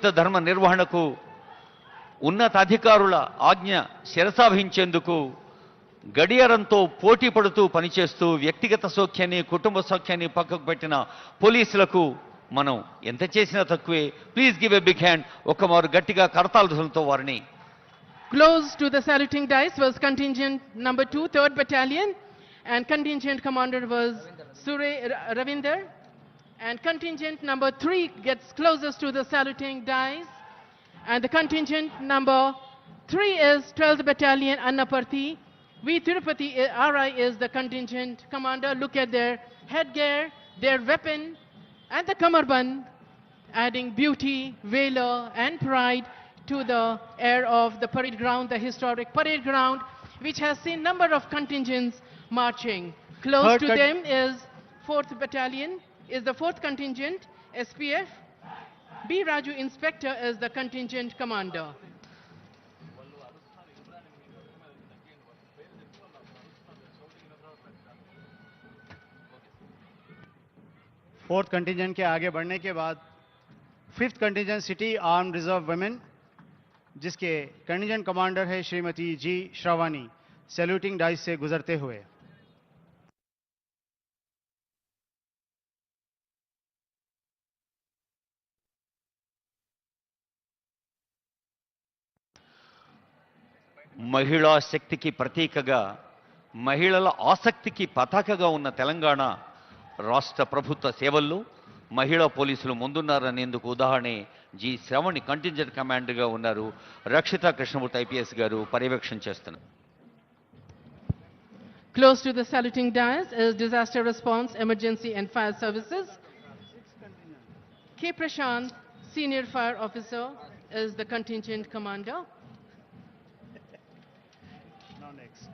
నీతియుక్త ధర్మ నిర్వహణకు ఉన్నతాధికారుల ఆజ్ఞ శిరసాభించేందుకు గడియారంతో పోటీ పడుతూ పనిచేస్తూ వ్యక్తిగత సౌఖ్యాన్ని కుటుంబ సౌఖ్యాన్ని పక్కకు పెట్టిన పోలీసులకు మనం ఎంత చేసినా తక్కువే. Please give a big hand ఒక మారు గట్టిగా కరతాళతో వారిని. Close to the saluting dice was contingent number 2, 3rd Battalion, and contingent commander was Sure Ravinder. And contingent number 3 gets closest to the saluting dice. And the contingent number 3 is 12th Battalion, Annaparthi. V. Tirupati uh, RI is the contingent commander. Look at their headgear, their weapon, and the kamarband, adding beauty, valor, and pride to the air of the parade ground, the historic parade ground, which has seen number of contingents marching. Close Third to them is 4th Battalion, is the 4th contingent, SPF. B. Raju Inspector is the contingent commander. Fourth contingent के आगे बढ़ने के बाद fifth contingent city arm reserve women जिसके contingent commander है Shrimati G Shravani saluting dais से गुजरते हुए మహిళా శక్తికి ప్రతీకగా మహిళల ఆసక్తికి పతాకగా ఉన్న తెలంగాణ రాష్ట్ర ప్రభుత్వ సేవల్లో మహిళా పోలీసులు ముందున్నారనేందుకు ఉదాహరణే జి శ్రవణి కంటింజెంట్ కమాండర్గా ఉన్నారు రక్షిత కృష్ణమూర్తి ఐపీఎస్ గారు పర్యవేక్షణ చేస్తున్నారు Close to the saluting dais is Disaster Response, Emergency and Fire Services. K. Prashant, Senior Fire Officer, is the contingent commander. Now next.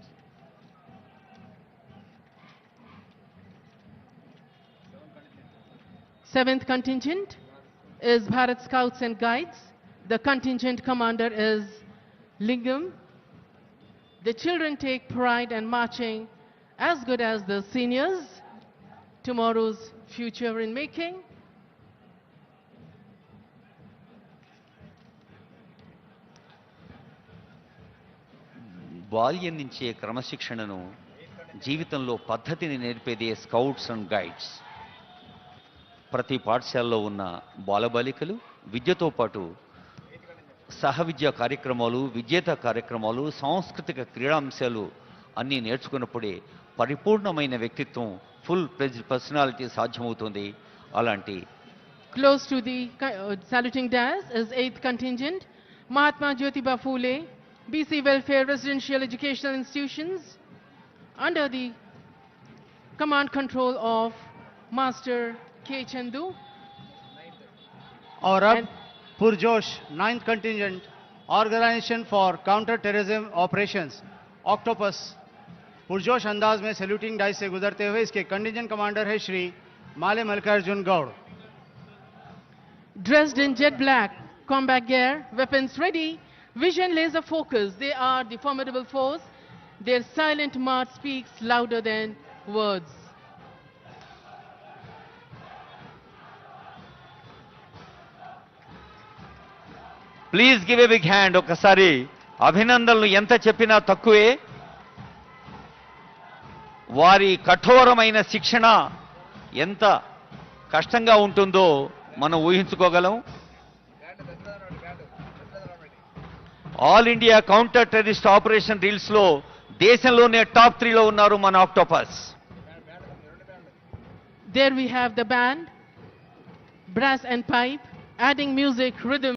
Seventh contingent is Bharat Scouts and Guides. The contingent commander is Lingam. The children take pride in marching as good as the seniors. Tomorrow's future in making. బాల్యం నుంచే క్రమశిక్షణను జీవితంలో పద్ధతిని నేర్పేదే scouts and guides. ప్రతి పాఠశాలలో ఉన్న బాలబాలికలు విద్యతో పాటు సహ విద్యా కార్యక్రమాలు విజేత కార్యక్రమాలు సాంస్కృతిక క్రీడాంశాలు అన్నీ నేర్చుకున్నప్పుడే పరిపూర్ణమైన వ్యక్తిత్వం ఫుల్ ప్రెజ్ పర్సనాలిటీ సాధ్యమవుతుంది. అలాంటి close to the co- uh, saluting dais is 8th contingent, Mahatma Jyotiba Phule, BC Welfare Residential Educational Institutions, under the command control of Master K. Chandu. और अब पुरजोश ninth contingent organisation for counter terrorism operations octopus पुरजोश अंदाज में saluting dais से गुजरते हुए इसके contingent commander है Shri Male Mallikarjun Goud Dressed in jet black, combat gear, weapons ready, vision laser focus. They are the formidable force. Their silent march speaks louder than words. Please give a big hand ఒకసారి అభినందనలు ఎంత చెప్పినా తక్కువే వారి కఠోరమైన శిక్షణ ఎంత కష్టంగా ఉంటుందో మనం ఊహించుకోగలం all India counter terrorist operation రీల్స్లో దేశంలోనే టాప్ త్రీలో ఉన్నారు మన octopus There we have the band, brass and pipe, adding music, rhythm.